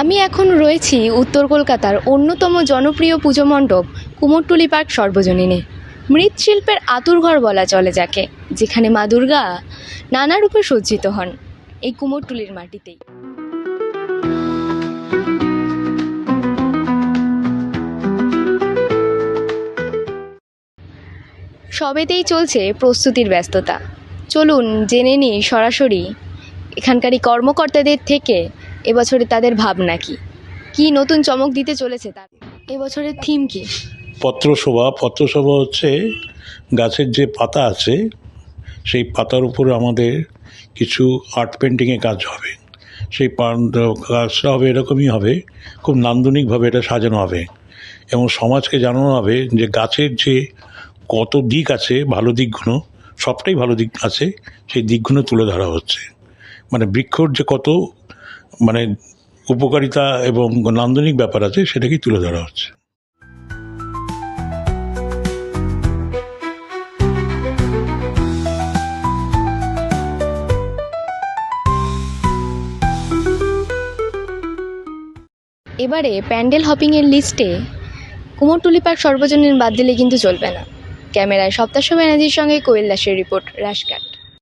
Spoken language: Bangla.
আমি এখন রয়েছি উত্তর কলকাতার অন্যতম জনপ্রিয় পুজো মণ্ডপ, কুমোরটুলি পার্ক সর্বজনীনে। মৃৎশিল্পের আতুরঘর বলা চলে যাকে, যেখানে মা দুর্গা নানা রূপে সজ্জিত হন এই কুমোরটুলির মাটিতেই। সবেতেই চলছে প্রস্তুতির ব্যস্ততা। চলুন জেনে নিই সরাসরি এখানকারই কর্মকর্তাদের থেকে এবছরে তাদের ভাবনা কি? কি নতুন চমক দিতে চলেছে তার এবছরের থিম কি? পত্রশোভা পত্রসভা হচ্ছে গাছের যে পাতা আছে, সেই পাতার উপরে আমাদের কিছু আর্ট পেন্টিংয়ে কাজ হবে। সেই কাজটা হবে এরকমই হবে, খুব নান্দনিকভাবে এটা সাজানো হবে। এবং সমাজকে জানানো হবে যে গাছের যে কত দিক আছে, ভালো দিকগুলো, সবটাই ভালো দিক আছে, সেই দিকগুলো তুলে ধরা হচ্ছে। মানে বৃক্ষর যে কত মানে উপকারিতা এবং নান্দনিক ব্যাপার আছে, সেটাকেই তুলে ধরা হচ্ছে। এবারে প্যান্ডেল হপিংয়ের লিস্টে কুমোরটুলি পার্ক সর্বজনীন বাদ দিলে কিন্তু চলবে না। ক্যামেরায় সপ্তাহ ব্যানার্জির সঙ্গে কোয়েল দাসের রিপোর্ট রাশকাট